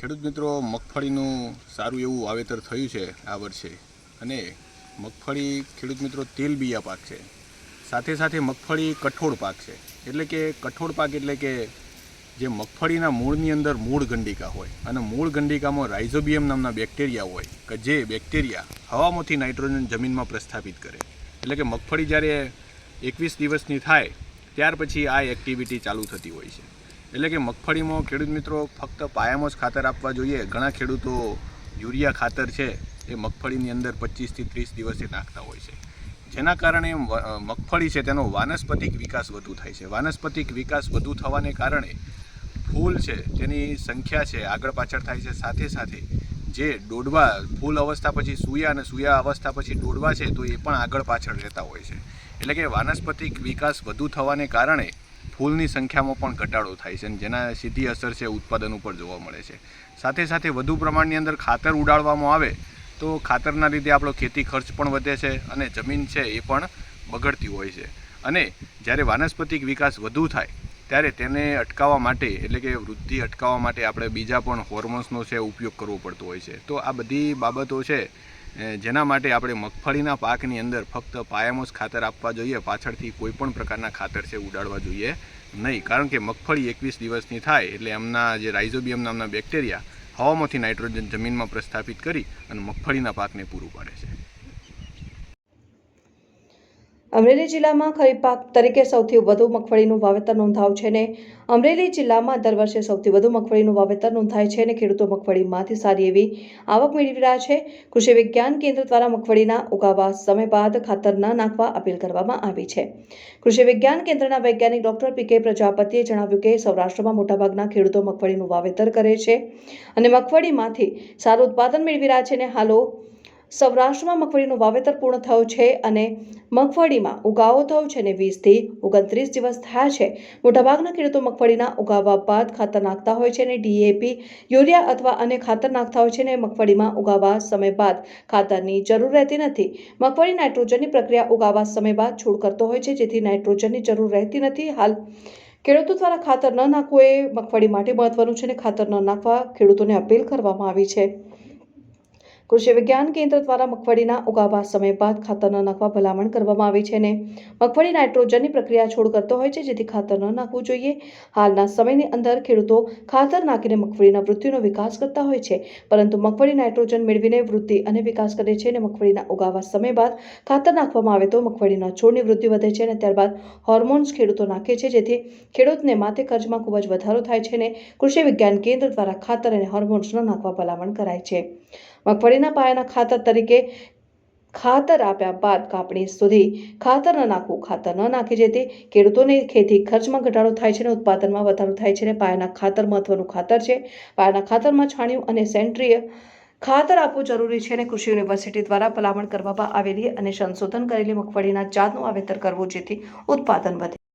ખેડૂત મિત્રો, મગફળીનું સારું એવું વાવેતર થયું છે આ વર્ષે. અને મગફળી ખેડૂત મિત્રો તેલબીયા પાક છે. સાથે સાથે મગફળી કઠોળ પાક છે. એટલે કે કઠોળ પાક એટલે કે જે મગફળીના મૂળની અંદર મૂળ ગંડિકા હોય અને મૂળ ગંડિકામાં રાઇઝોબિયમ નામના બેક્ટેરિયા હોય કે જે બેક્ટેરિયા હવામાંથી નાઇટ્રોજન જમીનમાં પ્રસ્થાપિત કરે. એટલે કે મગફળી જ્યારે એકવીસ દિવસની થાય, ત્યાર પછી આ એક્ટિવિટી ચાલુ થતી હોય છે. એટલે કે મગફળીમાં ખેડૂત મિત્રો ફક્ત પાયામાં જ ખાતર આપવા જોઈએ. ઘણા ખેડૂતો યુરિયા ખાતર છે એ મગફળીની અંદર પચીસથી ત્રીસ દિવસે નાખતા હોય છે. જેના કારણે મગફળી છે તેનો વાનસ્પતિક વિકાસ વધુ થાય છે. વાનસ્પતિક વિકાસ વધુ થવાને કારણે ફૂલ છે તેની સંખ્યા છે આગળ પાછળ થાય છે. સાથે સાથે જે ડોડવા ફૂલ અવસ્થા પછી સૂયા અને સૂયા અવસ્થા પછી ડોડવા છે તો એ પણ આગળ પાછળ રહેતા હોય છે. એટલે કે વાનસ્પતિક વિકાસ વધુ થવાને કારણે ફૂલની સંખ્યામાં પણ ઘટાડો થાય છે અને જેના સીધી અસર છે ઉત્પાદન ઉપર જોવા મળે છે. સાથે સાથે વધુ પ્રમાણની અંદર ખાતર ઉડાડવામાં આવે તો ખાતરના લીધે આપણો ખેતી ખર્ચ પણ વધે છે અને જમીન છે એ પણ બગડતી હોય છે. અને જ્યારે વાનસ્પતિક વિકાસ વધુ થાય, ત્યારે તેને અટકાવવા માટે, એટલે કે વૃદ્ધિ અટકાવવા માટે આપણે બીજા પણ હોર્મોન્સનો છે ઉપયોગ કરવો પડતો હોય છે. તો આ બધી બાબતો છે જેના માટે આપણે મગફળીના પાકની અંદર ફક્ત પાયામાં જ ખાતર આપવા જોઈએ, પાછળથી કોઈ પણ પ્રકારના ખાતર છે ઉડાડવા જોઈએ નહીં. કારણ કે મગફળી એકવીસ દિવસની થાય એટલે એમના જે રાઇઝોબિયમ નામના બેક્ટેરિયા હવામાંથી નાઇટ્રોજન જમીનમાં પ્રસ્થાપિત કરી અને મગફળીના પાકને પૂરું પાડે છે. અમરેલી જિલ્લામાં ખરીફ પાક તરીકે સૌથી વધુ મગફળીનું વાવેતર નોંધાવ છે અને અમરેલી જિલ્લામાં દર વર્ષે સૌથી વધુ મગફળીનું વાવેતર નોંધાય છે અને ખેડૂતો મગફળીમાંથી સારી એવી આવક મેળવી રહ્યા છે. કૃષિ વિજ્ઞાન કેન્દ્ર દ્વારા મગફળીના ઉગાવા સમય બાદ ખાતર ન નાખવા અપીલ કરવામાં આવી છે. કૃષિ વિજ્ઞાન કેન્દ્રના વૈજ્ઞાનિક ડોક્ટર પી કે પ્રજાપતિએ જણાવ્યું કે સૌરાષ્ટ્રમાં મોટાભાગના ખેડૂતો મગફળીનું વાવેતર કરે છે અને મગફળીમાંથી સારું ઉત્પાદન મેળવી રહ્યા છે અને હાલો સૌરાષ્ટ્રમાં મગફળીનું વાવેતર પૂર્ણ થયું છે અને મગફળીમાં ઉગાવો થયો છે અને વીસથી ઓગણત્રીસ દિવસ થયા છે. મોટાભાગના ખેડૂતો મગફળીના ઉગાવા બાદ ખાતર નાખતા હોય છે અને ડીએપી, યુરિયા અથવા અન્ય ખાતર નાખતા હોય છે અને મગફળીમાં ઉગાવા સમય બાદ ખાતરની જરૂર રહેતી નથી. મગફળી નાઇટ્રોજનની પ્રક્રિયા ઉગાવા સમય બાદ છોડ કરતો હોય છે, જેથી નાઇટ્રોજનની જરૂર રહેતી નથી. હાલ, ખેડૂતો દ્વારા ખાતર ન નાખવું એ મગફળી માટે મહત્વનું છે અને ખાતર ન નાખવા ખેડૂતોને અપીલ કરવામાં આવી છે. કૃષિ વિજ્ઞાન કેન્દ્ર દ્વારા મગફળીના ઉગાવા સમય બાદ ખાતર ન નાખવા ભલામણ કરવામાં આવી છે અને મગફળી નાઇટ્રોજનની પ્રક્રિયા છોડ કરતો હોય છે, જેથી ખાતર ન નાખવું જોઈએ. હાલના સમયની અંદર ખેડૂતો ખાતર નાખીને મગફળીના વૃદ્ધિનો વિકાસ કરતા હોય છે, પરંતુ મગફળી નાઇટ્રોજન મેળવીને વૃદ્ધિ અને વિકાસ કરે છે અને મગફળીના ઉગાવા સમય બાદ ખાતર નાખવામાં આવે તો મગફળીના છોડની વૃદ્ધિ વધે છે અને ત્યારબાદ હોર્મોન્સ ખેડૂતો નાખે છે, જેથી ખેડૂતને માથે ખર્ચમાં ખૂબ જ વધારો થાય છે અને કૃષિ વિજ્ઞાન કેન્દ્ર દ્વારા ખાતર અને હોર્મોન્સ ન નાખવા ભલામણ કરાય છે. મગફળીના પાયાના ખાતર તરીકે ખાતર આપ્યા બાદ કાપણી સુધી ખાતર ન નાખવું, ખાતર ન નાખી જેથી ખેડૂતોને ખેતી ખર્ચમાં ઘટાડો થાય છે અને ઉત્પાદનમાં વધારો થાય છે અને પાયાના ખાતર મહત્વનું ખાતર છે. પાયાના ખાતરમાં છાણિયું અને સેન્ટ્રીય ખાતર આપવું જરૂરી છે અને કૃષિ યુનિવર્સિટી દ્વારા ભલામણ કરવામાં આવેલી અને સંશોધન કરેલી મગફળીના જાતનું વાવેતર કરવું જેથી ઉત્પાદન વધે.